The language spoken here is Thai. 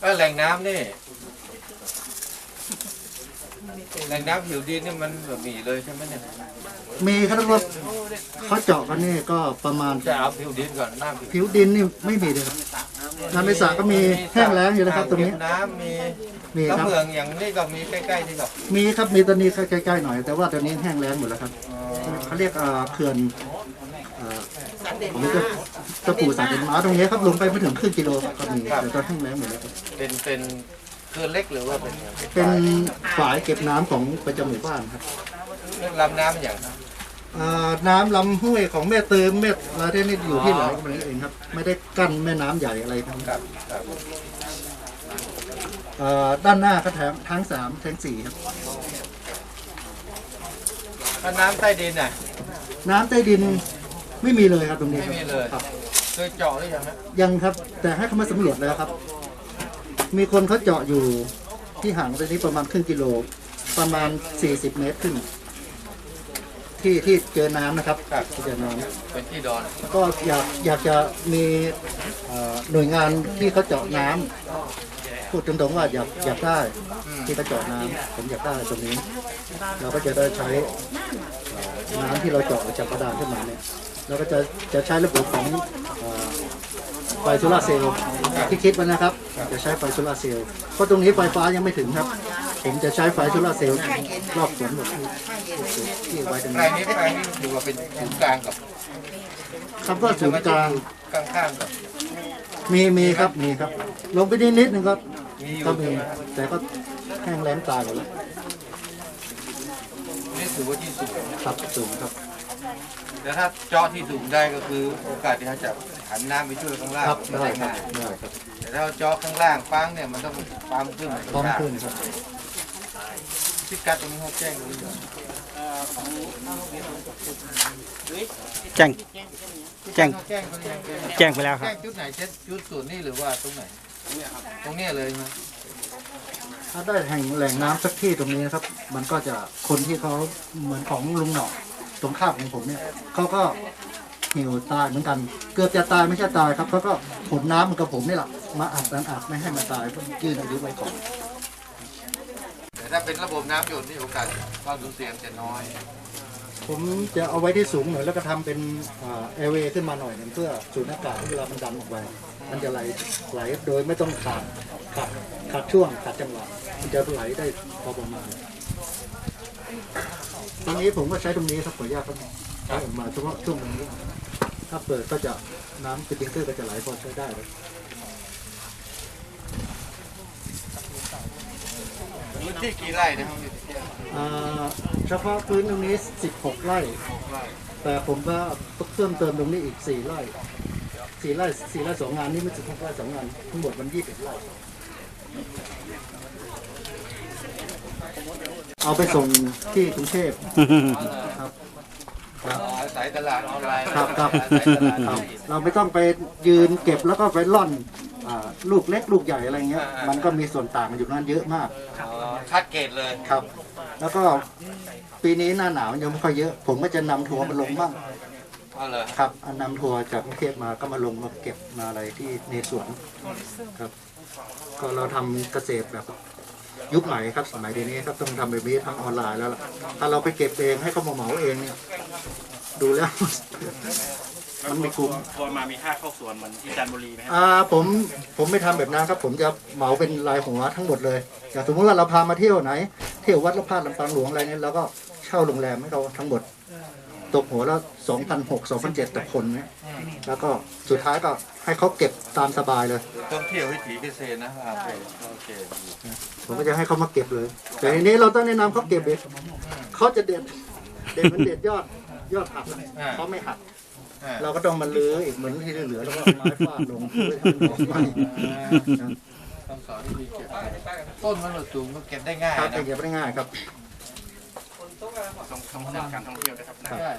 เอ้ยแหล่งน้ำนี่แหล่งน้ำผิวดินนี่มันแบบมีเลยใช่ไหมเนี่ยมีครับท่านว่าเขาเจาะกันนี่ก็ประมาณจะเอาผิวดินก่อนน้ำผิวผิวดินนี่ไม่มีเลยครับน้ำในสระก็มีแห้งแล้งอยู่นะครับ ตรงนี้เก็บน้ำมีมีแล้วครับเมืองอย่างนี้ก็มีใกล้ๆนี่ก็มีครับมีตอนนี้ใกล้ๆหน่อยแต่ว่าตอนนี้แห้งแล้งหมดแล้วครับเขาเรียกเอ่อเขื่อนเอ่อ ผมจะจะปู่สายเป็นม้าตรงนี้ครับลงไปไม่ถึงครึ่งกิโลครับก็มีแต่ตอนแห้งแล้งหมดแล้วครับเป็นเป็นเคือเล็กหรือว่าเป็นเป็นฝายเก็บน้ำของประจำหมู่บ้านครับเรื่องลำน้ำอย่างเอ่อน้ำลำห้วยของแม่เติมแม่อะไรที่นี่อยู่ที่ไหนก็ไม่เองครับ ไม่ได้กั้นแม่น้ำใหญ่อะไรครับครับครับเอ่อด้านหน้าก็แถมทั้งสามทั้งสี่ครับ ถ้าน้ำใต้ดินน่ะน้ำใต้ดิน ไม่มีเลยครับตรงนี้ไม่มีเลยครับเคยเจาะหรือยังฮะยังครับ แต่ให้เขามาสำรวจแล้วครับ มีคนเขาเจาะอยู่ที่ห่างไปนี้ประมาณครึ่งกิโล ประมาณ 40 เมตรขึ้น ที่ที่เจอน้ำนะครับครับที่เจอน้ำเป็นที่ดอนก็อยากอยากจะมีเอ่อหน่วยงานที่เขาเจาะน้ำพูดตรงๆว่าอยากอยากได้ที่เขาเจาะน้ำผมอยากได้ตรงนี้ เราก็จะได้ใช้เอ่อน้ำที่เราเจาะจากกระดานขึ้นมาเนี่ย เราก็จะจะใช้ระบบของเอ่อไฟโซลาร์เซลล์ที่คิดไว้นะครับ จะใช้ไฟโซลาร์เซลล์เพราะตรงนี้ไฟฟ้ายังไม่ถึงครับ ผมจะใช้ไฟโซลาร์เซลล์รอบสวนหมดที่ที่ไว้ตรงแปลนี้งนี้แปลงนี้ถือว่าเป็นศูนย์กลางกับครับก็ศูนย์กลางข้างๆกับมีมีครับมีครับ ลงไปนิดนิดนึงก็มีอยู่ก็มีใช่ไหมแต่ก็แห้งแล้งตายหมดแล้วนี่ถือว่าที่สูงครับสูงครับ แต่ถ้าเจาะที่สูงได้ก็คือโอกาสที่เขาจะหันน้ำไปช่วยข้างล่างครับมันได้ได้ครับง่ายได้ครับแต่ถ้าเราเจาะข้างล่างฟังเนี่ยมันต้องปั๊มขึ้นพร้อมขึ้นครับพิกัดตรงนี้เขาแจ้งไว้อยู่แจ้งแจ้งเขาแจ้งเขาแจ้งแจ้งไปแล้วครับแจ้งจุดไหนเช่นจุดศูนย์นี่หรือว่าตรงไหนตรงเนี้ยเลยไหมถ้าได้แห่งแหล่งน้ำสักที่ตรงนี้นะครับ มันก็จะคนที่เขาเหมือนของลุงหนอก ตรงข้ามของผมเนี่ยเขาก็หิวตายเหมือนกัน เกือบจะตายไม่ใช่ตายครับเขาก็ผลน้ำเหมันกับผมนี่แหละมาอัดนันอัดไม่ให้มันตายเพื่อยื่นอายุไว้ก่อนแต่ถ้าเป็นระบบน้ำหยดนี่โอกาสความสูญเสียจะน้อย ผมจะเอาไว้ที่สูงหน่อยแล้วก็ทำเป็นเอเวขึ้นมาหน่อยหนึงเพื่อสูดอากาศที่เวลามันดันออกไปมันจะไหลไหลโดยไม่ต้องขาดขาดขาดช่วงขาดจังหวะมันจะไหลได้พอประมาณ ตรงนี้ผมก็ใช้ตรงนี้ครับขออนุญาตครับใช้ออกมาเฉพาะช่วงตรงนี้ ถ้าเปิดก็จะน้ำสปริงเกอร์ก็จะไหลพอใช้ได้เลยพื้นที่กี่ไร่นะครับอ่าเฉพาะพื้นตรงนี้ 16ไร่แต่ผมก็เพิ่มเติมตรงนี้อีก 4 ไร่4ไร่4ไร่สองงานนี่ไม่16ไร่สองงานทั้งหมดมัน21ไร่ เอาไปส่งที่กรุงเทพครับอาศัยตลาดออนไลน์ครับครับอาศัยตลาดครับเราไม่ต้องไปยืนเก็บแล้วก็ไปล่อนอ่าลูกเล็กลูกใหญ่อะไรเงี้ย มันก็มีส่วนต่างกันอยู่นั้นเยอะมากอ๋อคัดเกรดเลยครับ แล้วก็ปีนี้หน้าหนาวยังไม่ค่อยเยอะ ผมก็จะนำทัวร์มาลงบ้างเอาเลยครับอันนำทัวร์จากกรุงเทพมาก็มาลงมาเก็บมาอะไรที่ในสวนครับ ก็เราทำเกษตรแบบ ยุคใหม่ครับสมัยเดี๋ยวนี้ครับต้องทำแบบนี้ทางออนไลน์แล้วล่ะถ้าเราไปเก็บเองให้เขามาเหมาเองเนี่ยดูแล้ว มันไม่คุ้มทัวร์มามีค่าเข้าสวนเหมือนที่จันทบุรีไหมครับอ่าผมผมไม่ทำแบบนั้นครับ ผมจะเหมาเป็นรายหัวทั้งหมดเลยอย่างสมมติว่าเราพามาเที่ยวไหน เที่ยววัดละพาดลำปางหลวงอะไรเนี่ยเราก็เช่าโรงแรมให้เราทั้งหมด ตกหัวละสองพันหกสองพันเจ็ดต่อคนเนี่ยแล้วก็สุดท้ายก็ให้เขาเก็บตามสบายเลย ต้องเที่ยววิถีเกษตรนะโอเคโอเคผมก็จะให้เขามาเก็บเลย แต่ทีนี้เราต้องแนะนำเขาเก็บเองเขาจะเด็ดเด็ดเหมันเด็ดยอดยอดหักอะเขาไม่หักอ่าเราก็ต้องมาลื้ออีกเหมือนที่เหลือแล้วก็เอาไม้ฟาดลงเพื่อให้มันออกไปนะต้องสอนวิธีเก็บต้นมันสูงก็เก็บได้ง่ายครับนะเก็บได้ง่ายครับต้องต้องเรื่องการท่องเที่ยวนะครับครับใช่